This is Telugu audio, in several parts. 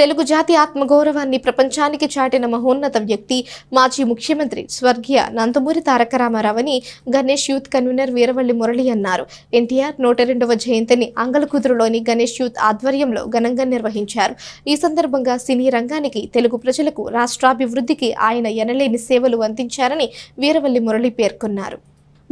తెలుగు జాతి ఆత్మగౌరవాన్ని ప్రపంచానికి చాటిన మహోన్నత వ్యక్తి మాజీ ముఖ్యమంత్రి స్వర్గీయ నందమూరి తారక రామారావుని గణేష్ యూత్ కన్వీనర్ వీరవల్లి మురళి అన్నారు. ఎన్టీఆర్ నూట రెండవ జయంతిని అంగలకుదురులోని గణేష్ యూత్ ఆధ్వర్యంలో ఘనంగా నిర్వహించారు. ఈ సందర్భంగా సినీ రంగానికి తెలుగు ప్రజలకు రాష్ట్రాభివృద్ధికి ఆయన ఎనలేని సేవలు అందించారని వీరవల్లి మురళి పేర్కొన్నారు.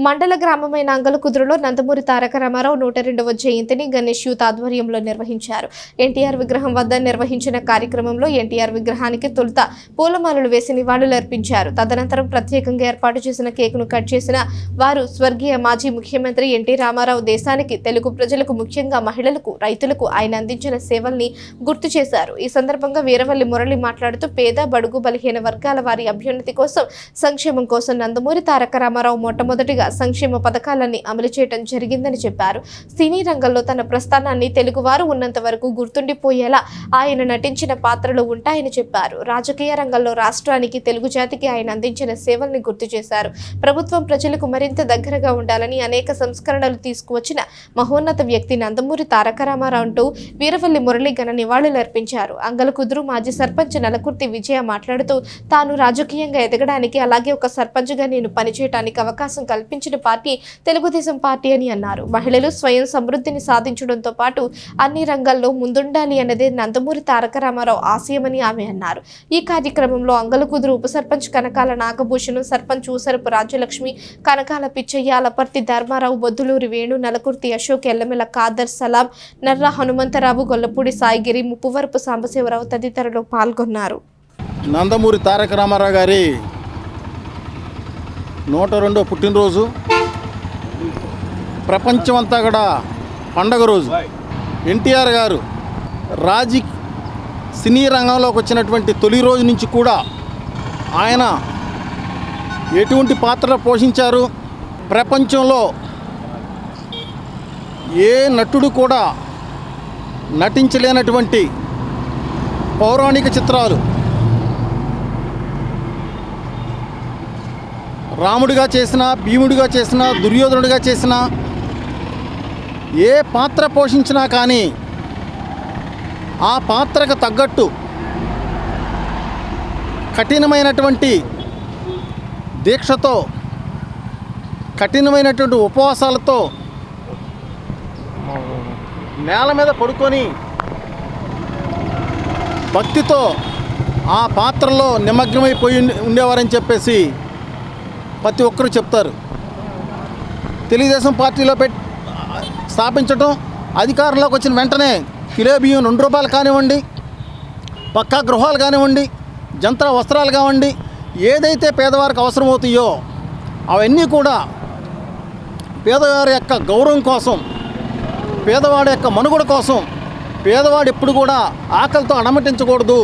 మండల గ్రామమైన అంగలకుదురులో నందమూరి తారక రామారావు నూట రెండవ జయంతిని గణేష్ యూత్ ఆధ్వర్యంలో నిర్వహించారు. ఎన్టీఆర్ విగ్రహం వద్ద నిర్వహించిన కార్యక్రమంలో ఎన్టీఆర్ విగ్రహానికి తొలుత పూలమాలలు వేసి నివాళులర్పించారు తదనంతరం ప్రత్యేకంగా ఏర్పాటు చేసిన కేకును కట్ చేసిన వారు స్వర్గీయ మాజీ ముఖ్యమంత్రి ఎన్టీ రామారావు దేశానికి తెలుగు ప్రజలకు ముఖ్యంగా మహిళలకు రైతులకు ఆయన అందించిన సేవల్ని గుర్తు చేశారు. ఈ సందర్భంగా వీరవల్లి మురళి మాట్లాడుతూ పేద బడుగు బలహీన వర్గాల వారి అభ్యున్నతి కోసం సంక్షేమం కోసం నందమూరి తారక రామారావు మొట్టమొదటిగా సంక్షేమ పథకాలన్నీ అమలు చేయడం జరిగిందని చెప్పారు. సినీ రంగంలో తన ప్రస్థానాన్ని తెలుగువారు ఉన్నంత వరకు గుర్తుండిపోయేలా ఆయన నటించిన పాత్రలు ఉంటాయని చెప్పారు. రాజకీయ రంగంలో రాష్ట్రానికి తెలుగు జాతికి ఆయన అందించిన సేవల్ని గుర్తు చేశారు. ప్రభుత్వం ప్రజలకు మరింత దగ్గరగా ఉండాలని అనేక సంస్కరణలు తీసుకువచ్చిన మహోన్నత వ్యక్తి నందమూరి తారక రామారావు అంటూ వీరవల్లి మురళి ఘన నివాళులర్పించారు అంగలకుదురు మాజీ సర్పంచ్ నలకుర్తి విజయ మాట్లాడుతూ తాను రాజకీయంగా ఎదగడానికి అలాగే ఒక సర్పంచ్గా నేను పనిచేయడానికి అవకాశం కల్పించిన పార్టీ తెలుగుదేశం పార్టీ అని అన్నారు. మహిళలు స్వయం సమృద్ధిని సాధించడంతో పాటు అన్ని రంగాల్లో ముందుండాలి అన్నదే నందమూరి తారక రామారావు ఆశయమని ఆమె అన్నారు. ఈ కార్యక్రమంలో అంగలకుదురు ఉప సర్పంచ్ కనకాల నాగభూషణం సర్పంచ్ ఊసరపు రాజ్యలక్ష్మి కనకాల పిచ్చయ్య అలపర్తి ధర్మారావు బొద్దులూరి వేణు నలకుర్తి అశోక్ ఎల్లమెల ఖాదర్ సలాం నర్రా హనుమంతరావు గొల్లపూడి సాయిగిరి ముప్పువరపు సాంబశివరావు తదితరులు పాల్గొన్నారు. నందమూరి తారక రామారావు గారి నూట రెండో పుట్టినరోజు. ప్రపంచమంతా కూడా పండగ రోజు. ఎన్టీఆర్ గారు రాజీ సినీ రంగంలోకి వచ్చినటువంటి తొలి రోజు నుంచి కూడా ఆయన ఎటువంటి పాత్ర పోషించారు? ప్రపంచంలో ఏ నటుడు కూడా నటించలేనటువంటి పౌరాణిక చిత్రాలు రాముడిగా చేసిన భీముడిగా చేసిన దుర్యోధనుడిగా చేసిన ఏ పాత్ర పోషించినా కానీ ఆ పాత్రకు తగ్గట్టు కఠినమైనటువంటి దీక్షతో కఠినమైనటువంటి ఉపవాసాలతో నేల మీద పడుకొని భక్తితో ఆ పాత్రలో నిమగ్నమైపోయి ఉండేవారని చెప్పేసి ప్రతి ఒక్కరూ చెప్తారు. తెలుగుదేశం పార్టీలో పెట్ స్థాపించటం అధికారంలోకి వచ్చిన వెంటనే కిలో బియ్యం రెండు రూపాయలు కానివ్వండి పక్కా గృహాలు కానివ్వండి జంత్ర వస్త్రాలు కానివ్వండి ఏదైతే పేదవారికి అవసరమవుతాయో అవన్నీ కూడా పేదవారి యొక్క గౌరవం కోసం పేదవాడి యొక్క మనుగడ కోసం పేదవాడు ఎప్పుడు కూడా ఆకలితో అడమటించకూడదు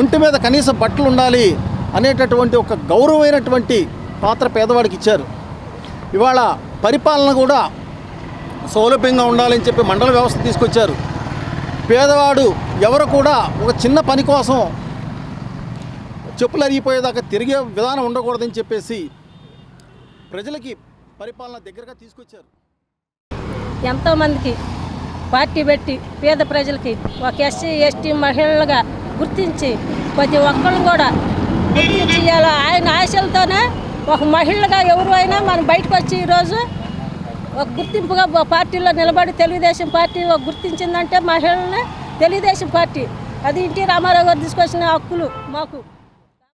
ఒంటి మీద కనీసం బట్టలు ఉండాలి అనేటటువంటి ఒక గౌరవమైనటువంటి పాత్ర పేదవాడికి ఇచ్చారు. ఇవాళ పరిపాలన కూడా సౌలభ్యంగా ఉండాలని చెప్పి మండల వ్యవస్థ తీసుకొచ్చారు. పేదవాడు ఎవరు కూడా ఒక చిన్న పని కోసం చెప్పులు అరిగిపోయేదాకా తిరిగే విధానం ఉండకూడదని చెప్పేసి ప్రజలకి పరిపాలన దగ్గరగా తీసుకొచ్చారు. ఎంతోమందికి పార్టీ పెట్టి పేద ప్రజలకి ఒక ఎస్సీ ఎస్టీ మహిళలుగా గుర్తించి ప్రతి ఒక్కరు కూడా గుర్తించి ఆయన ఆశలతోనే ఒక మహిళగా ఎవరు అయినా మనం బయటకు వచ్చి ఈరోజు ఒక గుర్తింపుగా పార్టీలో నిలబడి తెలుగుదేశం పార్టీ ఒక గుర్తించిందంటే మహిళలనే తెలుగుదేశం పార్టీ. అది ఇంటి రామారావు గారు తీసుకొచ్చిన హక్కులు మాకు.